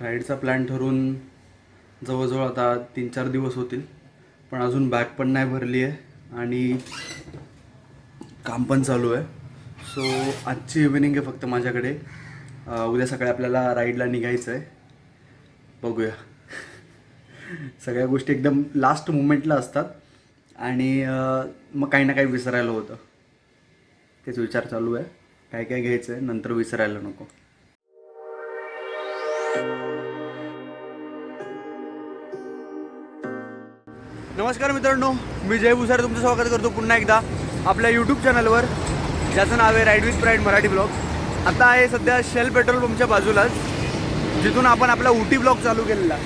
राईडचा plan ठरून जवळजवळ आता तीन चार दिवस होतील. पण अजून बॅग पण नाही भरली आहे आणि काम पण चालू आहे. सो आजची इव्हिनिंग आहे फक्त माझ्याकडे. उद्या सकाळी आपल्याला राईडला निघायचं आहे. बघूया. सगळ्या गोष्टी एकदम लास्ट मुमेंटला असतात. आणि मग काही ना काही विसरायला होतं. तेच विचार चालू आहे. काय काय घ्यायचं आहे नंतर विसरायला नको. नमस्कार मित्रांनो मी जय भुसार तुमचं स्वागत करतो पुन्हा एकदा आपल्या यूट्यूब चॅनलवर ज्याचं नाव आहे ride with pride Marathi blog आता आहे सध्या शेल पेट्रोल पंपच्या बाजूलाच जिथून आपण आपला उटी ब्लॉग चालू केलेला.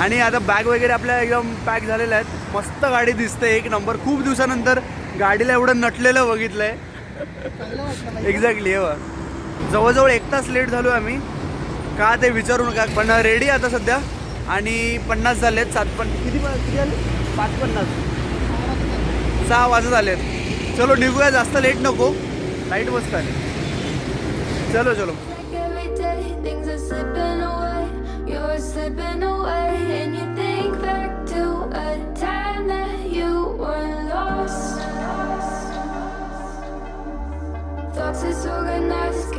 आणि आता बॅग वगैरे आपल्या एकदम पॅक झालेल्या आहेत. मस्त गाडी दिसते एक नंबर खूप दिवसानंतर गाडीला एवढं नटलेलं बघितलं आहे एक्झॅक्टली हो जवळजवळ एक तास लेट झालो आम्ही. का ते विचारू नका पण रेडी आता सध्या. आणि पन्नास झालेत सात पण किती किती झाले पाच पन्नास सहा वाजत आलेत. चलो निघूया जास्त लेट नको. लाइट मस्त आहे चलो चलो. Like every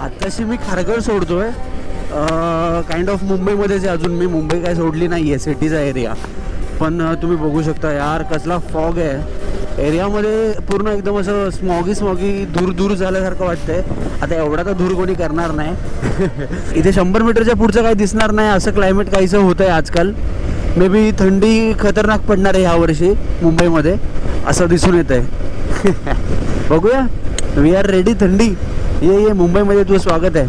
आत्ताशी मी खारघर सोडतोय. काइंड ऑफ मुंबईमध्येच आहे अजून. मी मुंबई काय सोडली नाही आहे सिटीचा एरिया पण तुम्ही बघू शकता यार कसला फॉग आहे. एरियामध्ये पूर्ण एकदम असं स्मॉगी स्मॉगी दूर दूर झाल्यासारखं वाटतंय. आता एवढा तर दूर कोणी करणार नाही. इथे शंभर मीटरच्या पुढचं काही दिसणार नाही. असं क्लायमेट काहीसं होतं आहे आजकाल. मे बी थंडी खतरनाक पडणार आहे ह्यावर्षी मुंबईमध्ये असं दिसून येत आहे बघूया. वी आर रेडी थंडी. ये ये मुंबईमध्ये तुझं स्वागत आहे.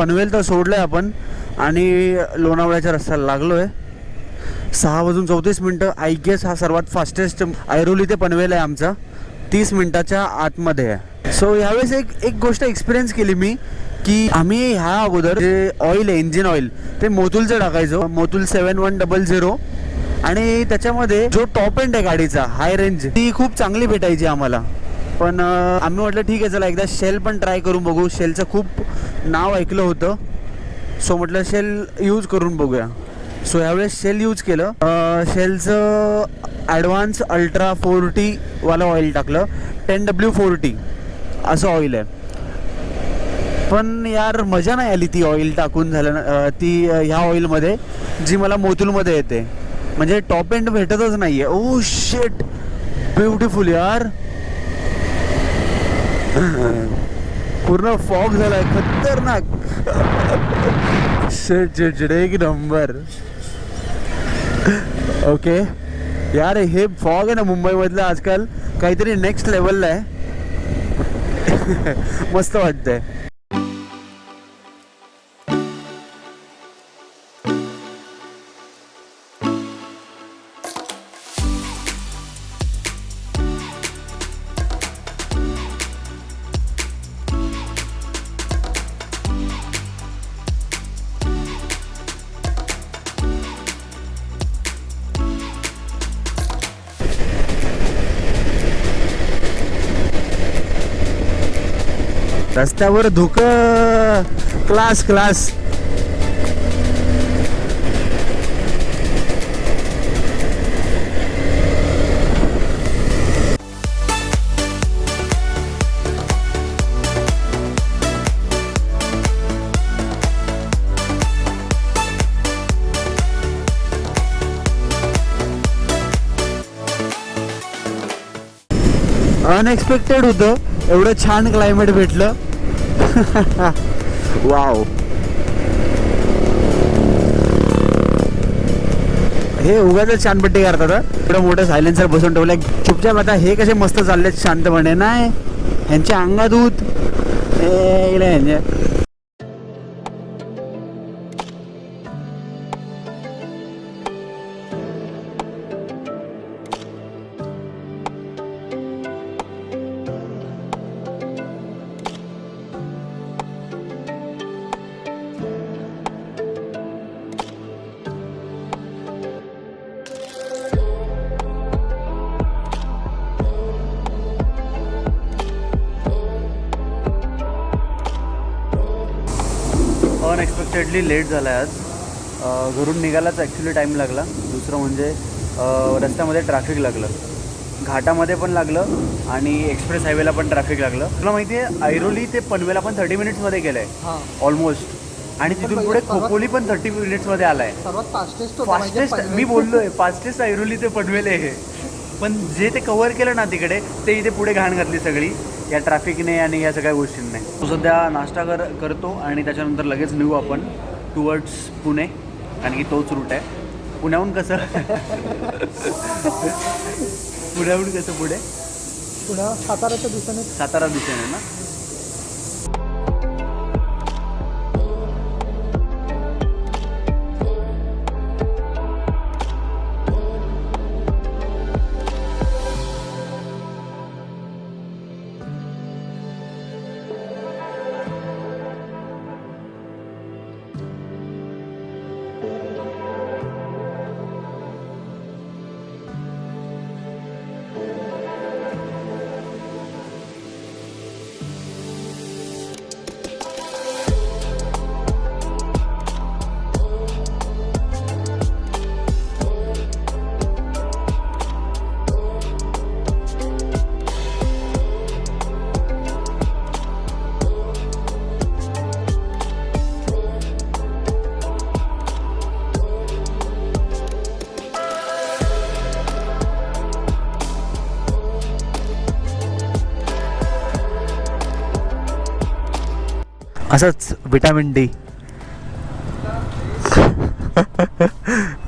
पनवेल तर सोडलं आहे आपण. आणि लोणावळ्याच्या रस्त्याला लागलो आहे सहा वाजून चौतीस मिनटं. आय गेस हा सर्वात फास्टेस्ट ऐरोली ते पनवेल आहे आमचा. तीस मिनटाच्या आतमध्ये आहे. सो यावेळेस एक एक गोष्ट एक्सपिरियन्स केली मी की आम्ही ह्या अगोदर जे ऑइल आहे इंजिन ऑइल ते मोतुलचं टाकायचो. Motul seven one double zero आणि त्याच्यामध्ये जो टॉप एंड आहे गाडीचा हाय रेंज ती खूप चांगली भेटायची आम्हाला. पण आम्ही म्हटलं ठीक आहे चला एकदा शेल पण ट्राय करून बघू. शेलचं खूप नाव ऐकलं होतं. सो म्हटलं शेल यूज करून बघूया. सो यावेळेस शेल यूज केलं. शेलचं ॲडव्हान्स अल्ट्रा फोर्टीवालं ऑइल टाकलं. टेन डब्ल्यू फोर्टी असं ऑइल आहे. पण यार मजा नाही आली ती ऑइल टाकून झालं ती ह्या ऑइलमध्ये जी मला मोतूलमध्ये येते. म्हणजे टॉप एंड भेटतच नाही आहे ओ शेट ब्युटिफुल यार. पूर्ण फॉग झालाय खतरनाक. शेट एक नंबर. ओके. यार हे फॉग आहे ना मुंबईमधलं आजकाल काहीतरी नेक्स्ट लेवलला आहे. मस्त वाटतंय. रस्त्यावर धुकं. Class class. अनएक्सपेक्टेड होतं. एवढं छान क्लायमेट भेटलं. वाव हे उगाच छानपट्टी करतात एवढं मोठं सायलेन्सर बसून ठेवलं चुपचाप आता हे कसे मस्त चाललेत शांतपणे नाही? ह्यांच्या अंगात ऊत. अनएक्सपेक्टेडली लेट झाला आहे आज घरून निघायलाच ॲक्च्युली टाईम लागला. दुसरं म्हणजे रस्त्यामध्ये ट्रॅफिक लागलं. घाटामध्ये पण लागलं आणि एक्सप्रेस हायवेला पण ट्रॅफिक लागलं. तुला माहिती आहे ऐरोली ते पनवेला पण थर्टी मिनिट्समध्ये गेलं आहे ऑलमोस्ट आणि तिथून पहिले पुढे खोपोली पण थर्टी मिनिट्समध्ये आला आहे सर्वात फास्टेस्ट म्हणजे मी to- बोललोय फास्टेस्ट ऐरोली ते पनवेल आहे हे. पण जे ते कव्हर केलं ना तिकडे ते इथे पुढे घाण घातली सगळी. या ट्रॅफिकने आणि या सगळ्या गोष्टींनी. तो सध्या नाश्ता कर करतो आणि त्याच्यानंतर लगेच निघू आपण टुवर्ड्स पुणे कारण की तोच रूट आहे. पुण्याहून कसं? पुण्याहून कसं पुढे? पुण्या साताऱ्याच्या दिशेने. सातारा दिशेने ना? असंच विटॅमिन डी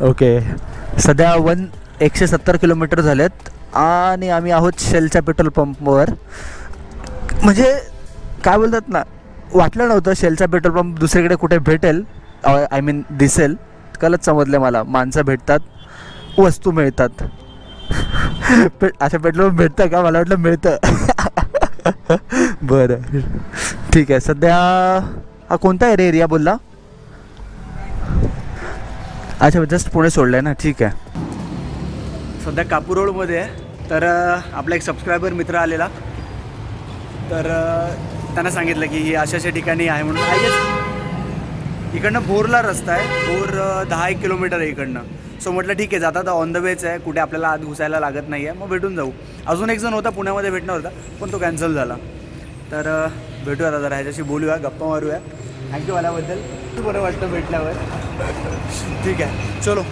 ओके सध्या वन एकशे सत्तर किलोमीटर झालेत आणि आम्ही आहोत शेलच्या पेट्रोल पंपवर म्हणजे काय बोलतात ना वाटलं नव्हतं शेलचा पेट्रोल पंप दुसरीकडे कुठे भेटेल आय मीन दिसेल. कालच समजलं मला माणसं भेटतात वस्तू मिळतात. पे असं पेट्रोल पंप भेटतं का? मला वाटलं मिळतं. बरं. ठीक आहे सध्या हा कोणता आहे रे एरिया बोलला? अच्छा जस्ट पुणे सोडलं आहे ना ठीक आहे. सध्या कापूर रोडमध्ये आहे तर आपला एक सबस्क्रायबर मित्र आलेला. तर त्यांना सांगितलं की ही अशा अशा ठिकाणी आहे म्हणून. आय गेस इकडनं भोरला रस्ता आहे. भोर दहा एक किलोमीटर आहे इकडनं. सो म्हटलं ठीक आहे जाता तर ऑन द वेच आहे. कुठे आपल्याला आत घुसायला लागत नाही आहे मग भेटून जाऊ. अजून एक जण होता पुण्यामध्ये भेटणार होता पण तो कॅन्सल झाला. तर भेटूया आता जरा ह्याच्याशी बोलूया गप्पा मारूया. थँक्यू आल्याबद्दल. बरं वाटतं भेटल्यावर. ठीक आहे. चलो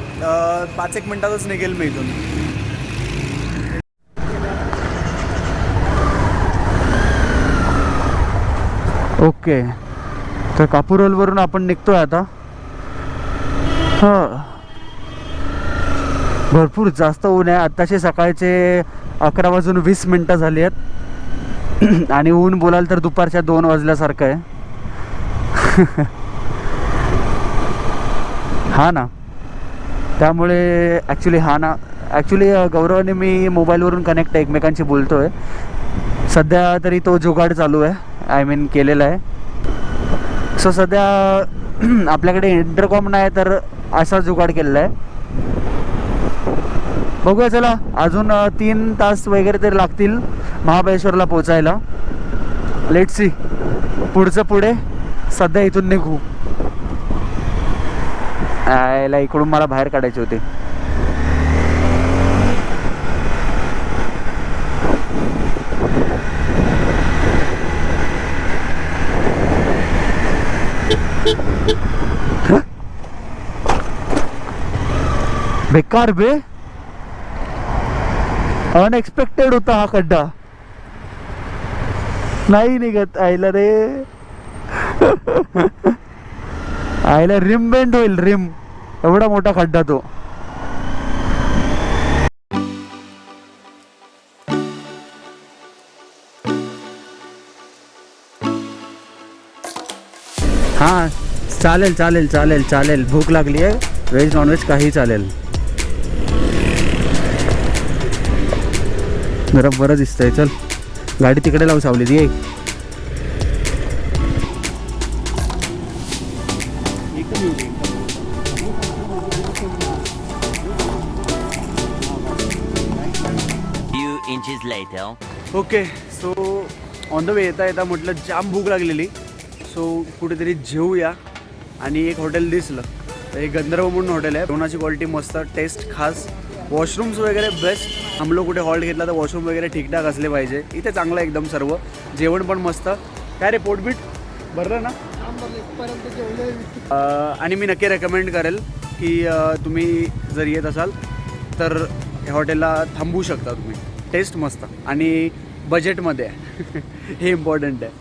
पाच एक मिनटातच निघेल मी इथून. ओके तर कापूरहोलवरून आपण निघतोय आता. हां. भरपूर जास्त ऊन आहे. आत्ताचे सकाळचे अकरा वाजून वीस मिनटं झाली आहेत. आणि ऊन बोलाल तर दुपारच्या दोन वाजल्यासारखं आहे. हा ना. त्यामुळे ॲक्च्युली हा ना. ॲक्च्युली गौरवाने मी मोबाईलवरून कनेक्ट एकमेकांशी बोलतो आहे सध्या तरी तो जुगाड चालू आहे. आय मीन केलेला आहे. सो सध्या आपल्याकडे इंटरकॉम नाही तर असा जुगाड केलेला आहे. बघूया चला. अजून तीन तास वगैरे तरी लागतील महाबळेश्वरला पोचायला लेट सी पुढचं पुढे सध्या इथून निघू. आयला इकडून मला बाहेर काढायचे होते. बेकार बे. अनएक्सपेक्टेड होता हा खड्डा. नाही निघत आईला रे. आईला रिम बेंड होईल रिम. एवढा मोठा खड्डा तो. हा चालेल चालेल चालेल चालेल. भूक लागली आहे व्हेज नॉनव्हेज काही चालेल. जरा बरं दिसतंय चल. गाडी तिकडे लावू सावली ये. Few inches later. Okay so on the way येता येता म्हटलं जाम भूक लागलेली. सो कुठेतरी जेवूया आणि एक हॉटेल दिसलं. तर हे गंधर्व म्हणून हॉटेल आहे. जेवणाची क्वालिटी मस्त टेस्ट खास. वॉशरूम्स वगैरे बेस्ट आम्ही कुठे हॉल्ट घेतला तर वॉशरूम वगैरे ठीकठाक असले पाहिजे. इथे चांगलं एकदम सर्व. जेवण पण मस्त. काय रे पोटबीट बरं ना? आणि मी नक्की रेकमेंड करेल की तुम्ही जर येत असाल तर ह्या हॉटेलला थांबू शकता तुम्ही. टेस्ट मस्त. आणि बजेटमध्ये आहे. हे इम्पॉर्टंट आहे.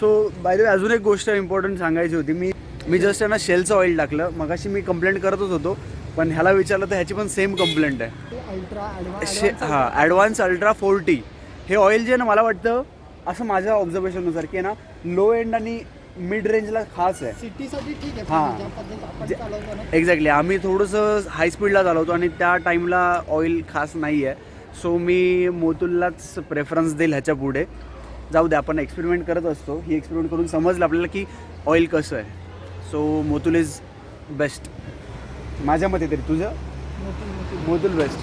सो बाय द वे अजून एक गोष्ट इम्पॉर्टंट सांगायची होती. मी मी जस्ट त्यांना शेलचं ऑइल टाकलं. मगाशी मी कंप्लेंट करतच होतो. पण ह्याला विचारलं तर ह्याची पण सेम कंप्लेंट आहे. शे हां ॲडव्हान्स अल्ट्रा फोर्टी हे ऑइल जे ना मला वाटतं असं माझ्या ऑब्झर्वेशननुसार की ना लो एंड आणि मिड रेंजला खास आहे. सिटीसाठी ठीक आहे हा. एक्झॅक्टली आम्ही थोडंसं हाय स्पीडला चालवतो आणि त्या टाईमला ऑइल खास नाही आहे. सो मी मोतुललाच प्रेफरन्स देईल ह्याच्या पुढे. जाऊ दे आपण एक्सपेरिमेंट करत असतो. ही एक्सपेरिमेंट करून समजलं आपल्याला की ऑइल कसं आहे. सो मोतुल इज बेस्ट माझ्या मते तरी तुझं? मोदुल बेस्ट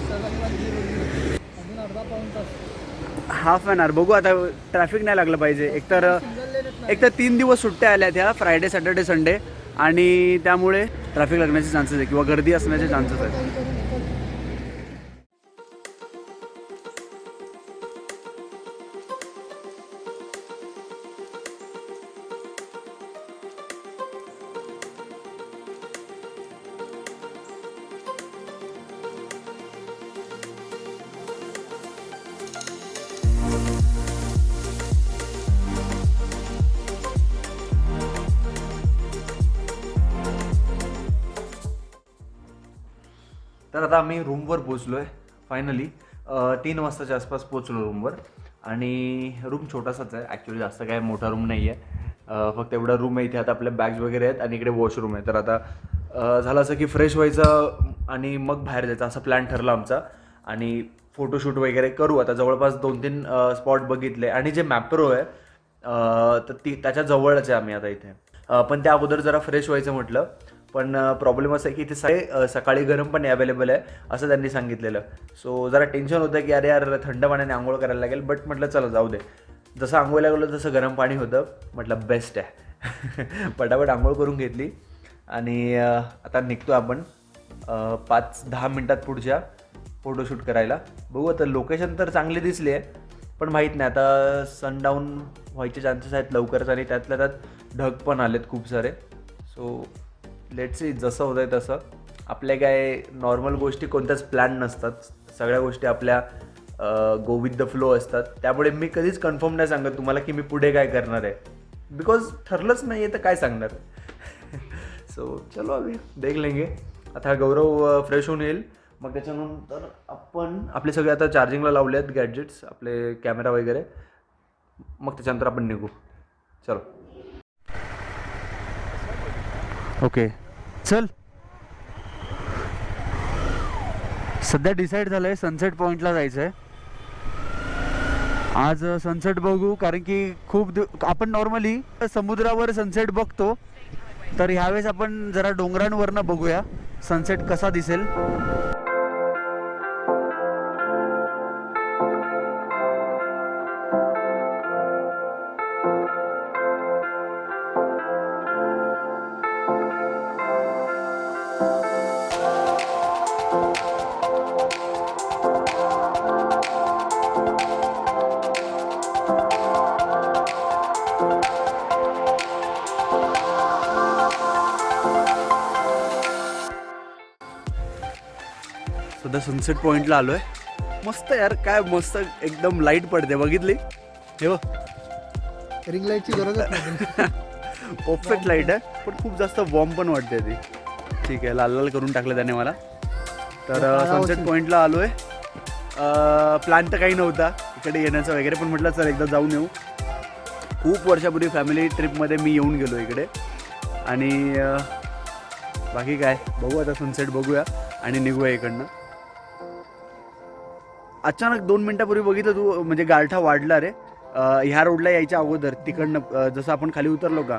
हाफ अन आवर बघू आता ट्रॅफिक नाही लागलं पाहिजे. एकतर एकतर एक तर तीन दिवस सुट्ट्या आल्या त्या फ्रायडे सॅटर्डे संडे आणि त्यामुळे ट्रॅफिक लागण्याचे चान्सेस आहे किंवा गर्दी असण्याचे चान्सेस आहेत. तर आता आम्ही रूमवर पोचलो आहे फायनली तीन वाजताच्या आसपास पोचलो रूमवर आणि रूम छोटासाच आहे. ॲक्च्युली जास्त काय मोठा रूम नाही आहे फक्त एवढा रूम आहे इथे. आता आपल्या बॅग्स वगैरे आहेत आणि इकडे वॉशरूम आहे. तर आता झालं असं की फ्रेश व्हायचं आणि मग बाहेर जायचं. असा प्लॅन ठरला आमचा. आणि फोटोशूट वगैरे करू. आता जवळपास दोन तीन स्पॉट बघितले. आणि जे मॅप्रो आहे तर ती त्याच्या जवळच आहे आम्ही आता इथे. पण त्या अगोदर जरा फ्रेश व्हायचं म्हटलं. पण प्रॉब्लेम असा आहे की इथे सकाळी सकाळी गरम पाणी अवेलेबल आहे असं त्यांनी सांगितलेलं. सो जरा टेन्शन होतं की अरे यार थंड पाण्याने आंघोळ करायला लागेल बट म्हटलं चला जाऊ दे. जसं आंघोळीला गेलो तसं गरम पाणी होतं. म्हटलं बेस्ट आहे. पटापट आंघोळ करून घेतली. आणि आता निघतो आपण पाच दहा मिनटात पुढच्या फोटोशूट करायला. बघू आता लोकेशन तर चांगली दिसली आहे पण माहीत नाही. आता सनडाऊन व्हायचे चान्सेस आहेत लवकरच आणि त्यातल्या त्यात ढग पण आलेत खूप सारे. सो लेट सी जसं होतं आहे तसं. आपल्या काय नॉर्मल गोष्टी कोणत्याच प्लॅन नसतात. सगळ्या गोष्टी आपल्या गो विथ द फ्लो असतात. त्यामुळे मी कधीच कन्फर्म नाही सांगत तुम्हाला की मी पुढे काय करणार आहे. बिकॉज ठरलंच नाही आहे तर काय सांगणार? सो चलो आम्ही देख लेंगे. आता हा गौरव फ्रेश होऊन येईल. मग त्याच्यानंतर आपण आपले सगळे आता चार्जिंगला लावले आहेत गॅडजेट्स आपले कॅमेरा वगैरे. मग त्याच्यानंतर आपण निघू. चलो. ओके चल. सध्या डिसाईड झालं आहे सनसेट पॉईंटला जायचं आहे आज सनसेट बघू कारण की खूप दिव आपण नॉर्मली समुद्रावर सनसेट बघतो. तर ह्यावेळेस आपण जरा डोंगरांवरनं बघूया सनसेट कसा दिसेल. सनसेट पॉईंटला आलो आहे मस्त यार काय मस्त एकदम लाइट पडते बघितली? हे बघ. रिंग लाईटची गरजच नाही परफेक्ट लाइट आहे पण खूप जास्त वॉर्म पण वाटते ती. ठीक आहे लाल लाल करून टाकलं त्याने मला. तर सनसेट पॉईंटला आलो आहे प्लॅन तर काही नव्हता. इकडे येण्याचा वगैरे पण म्हटलं चल एकदा जाऊन येऊ. खूप वर्षापूर्वी फॅमिली ट्रिपमध्ये मी येऊन गेलो इकडे. आणि बाकी काय बघू आता सनसेट बघूया आणि निघूया इकडनं. अचानक दोन मिनिटापूर्वी बघितलं तू म्हणजे गारठा वाढला रे. ह्या रोडला यायच्या अगोदर तिकडनं जसं आपण खाली उतरलो का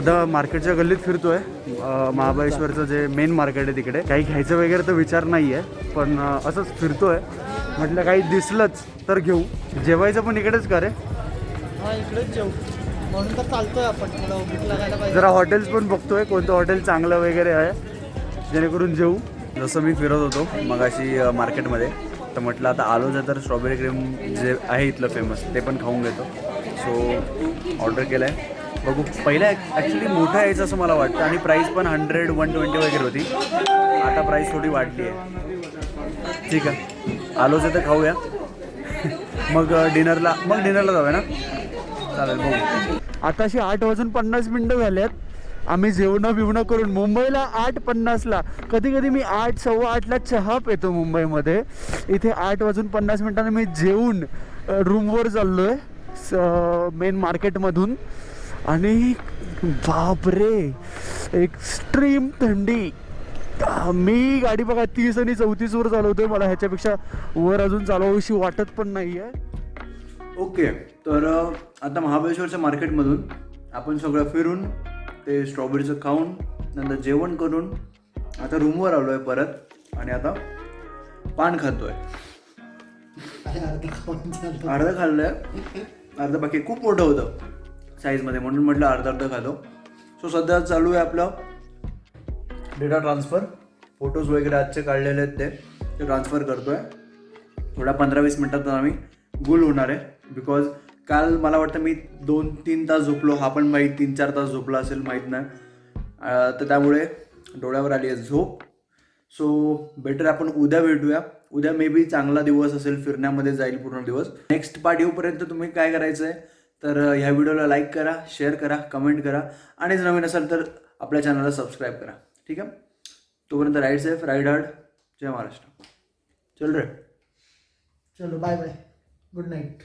सध्या मार्केटच्या गल्लीत फिरतोय. महाबळेश्वरचं जे मेन मार्केट आहे तिकडे. काही घ्यायचं वगैरे तर विचार नाही आहे पण असंच फिरतोय. म्हटलं काही दिसलंच तर घेऊ. जेवायचं पण इकडेच का रे? हा इकडेच जेव म्हणून तर चालतोय आपण. जरा हॉटेल्स पण बघतोय कोणतं हॉटेल चांगलं वगैरे आहे. जेणेकरून जेऊ. जसं मी फिरत होतो मगाशी अ, मार्केटमध्ये. तर म्हटलं आता आलोच आहे तर स्ट्रॉबेरी क्रीम जे आहे इथलं फेमस ते पण खाऊन घेतो. सो ऑर्डर केलं आहे बघू. पहिला ॲक्च्युली मोठा यायचं असं मला वाटतं. आणि प्राईस पण हंड्रेड वन ट्वेंटी वगैरे होती. आता प्राईस थोडी वाढली आहे. ठीक आहे. आलोच आहे तर खाऊया. मग डिनरला मग डिनरला जाऊया ना? चालेल बघू. आताशी आठ वाजून पन्नास मिनटं झाल्यात आम्ही जेवणं बिवणं करून मुंबईला आठ पन्नासला. कधी कधी मी आठ सव्वा आठला चहा पितो मुंबईमध्ये. इथे आठ वाजून पन्नास मिनटांनी मी जेवून रूमवर चाललो आहे मेन मार्केटमधून आणि बापरे एक्स्ट्रीम थंडी. मी गाडी बघा तीस आणि चौतीस वर चालवतोय. मला ह्याच्यापेक्षा वर अजून चालवावीशी वाटत पण नाही आहे ओके तर आता महाबळेश्वरच्या मार्केटमधून आपण सगळं फिरून ते स्ट्रॉबेरीचं खाऊन नंतर जेवण करून आता रूमवर आलो आहे परत आणि आता पान खातोय. अर्धा खाऊन चालतो अर्धं खाल्लं आहे अर्धं बाकी खूप मोठं होतं. साईजमध्ये म्हणून म्हटलं अर्धा अर्ध घालो. सो सध्या चालू आहे आपलं डेटा ट्रान्सफर फोटोज वगैरे आजचे काढलेले आहेत ते. ते ट्रान्सफर करतो आहे थोड्या पंधरा वीस मिनटात आम्ही गुल होणार आहे. बिकॉज काल मला वाटतं मी दोन तीन तास झोपलो. हा पण माहीत तीन चार तास झोपला असेल माहीत नाही. तर त्यामुळे डोळ्यावर आली आहे झोप. सो बेटर आपण उद्या भेटूया. उद्या मे बी चांगला दिवस असेल फिरण्यामध्ये जाईल पूर्ण दिवस. नेक्स्ट पार्ट येऊपर्यंत तुम्ही काय करायचं आहे तर ह्या व्हिडिओला लाईक करा शेअर करा कमेंट करा आणि जर नवीन असाल तर आपल्या चॅनलला सबस्क्राईब करा. ठीक आहे? तोपर्यंत राईड सेफ राईड हार्ड जय महाराष्ट्र. चल रे. चलो बाय बाय. Good night.